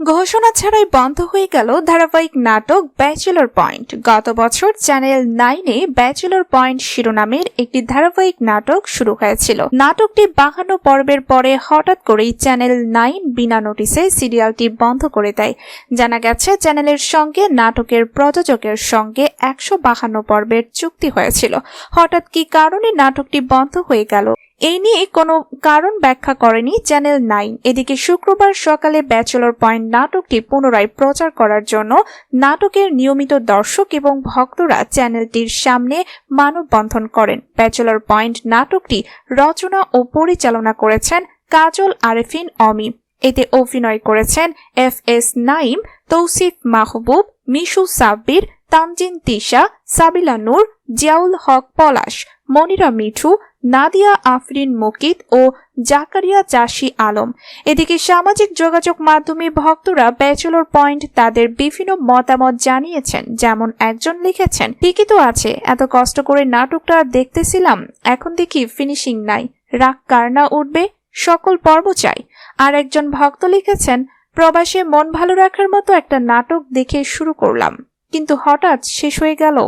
ঘোষণা ছাড়াই বন্ধ হয়ে গেল ধারাবাহিক নাটক ব্যাচেলর পয়েন্ট। গত বছর চ্যানেল নাইনে ব্যাচেলর পয়েন্ট শিরোনামের একটি ধারাবাহিক নাটক শুরু হয়েছিল। নাটকটি বাহান্ন পর্বের পরে হঠাৎ করেই চ্যানেল নাইন বিনা নোটিসে সিরিয়ালটি বন্ধ করে দেয়। জানা গেছে, চ্যানেলের সঙ্গে নাটকের প্রযোজকের সঙ্গে একশো বাহান্ন পর্বের চুক্তি হয়েছিল। হঠাৎ কি কারণে নাটকটি বন্ধ হয়ে গেল? এই নিয়ে কোনো কারণ ব্যাখ্যা করেনি চ্যানেল নাইন এদিকে শুক্রবার সকালে ব্যাচেলর পয়েন্ট নাটকটি পুনরায় প্রচার করার জন্য নাটকের নিয়মিত দর্শক এবং ভক্তরা চ্যানেলটির সামনে মানববন্ধন করেন। ব্যাচেলর পয়েন্ট নাটকটি রচনা ও পরিচালনা করেছেন কাজল আরেফিন অমি। এতে অভিনয় করেছেন এফ এস নাইম, তৌসিফ মাহবুব, মিশু সাব্বির, তানজিন তিশা, সাবিলা নূর, জিয়াউল হক পলাশ, মনিরা মিঠু নাদিয়া, আফরিন, মুকিত ও জাকারিয়া চাষি আলম। এদিকে সামাজিক যোগাযোগ মাধ্যমে ভক্তরা ব্যাচেলর পয়েন্ট তাদের বিভিন্ন মতামত জানিয়েছেন, যেমন একজন লিখেছেন, ঠিকই তো আছে, এত কষ্ট করে নাটকটা দেখতেছিলাম, এখন দেখি ফিনিশিং নাই, রাগ কার না উঠবে, সকল পর্ব চাই। আর একজন ভক্ত লিখেছেন, প্রবাসে মন ভালো রাখার মতো একটা নাটক দেখে শুরু করলাম, কিন্তু হঠাৎ শেষ হয়ে গেল।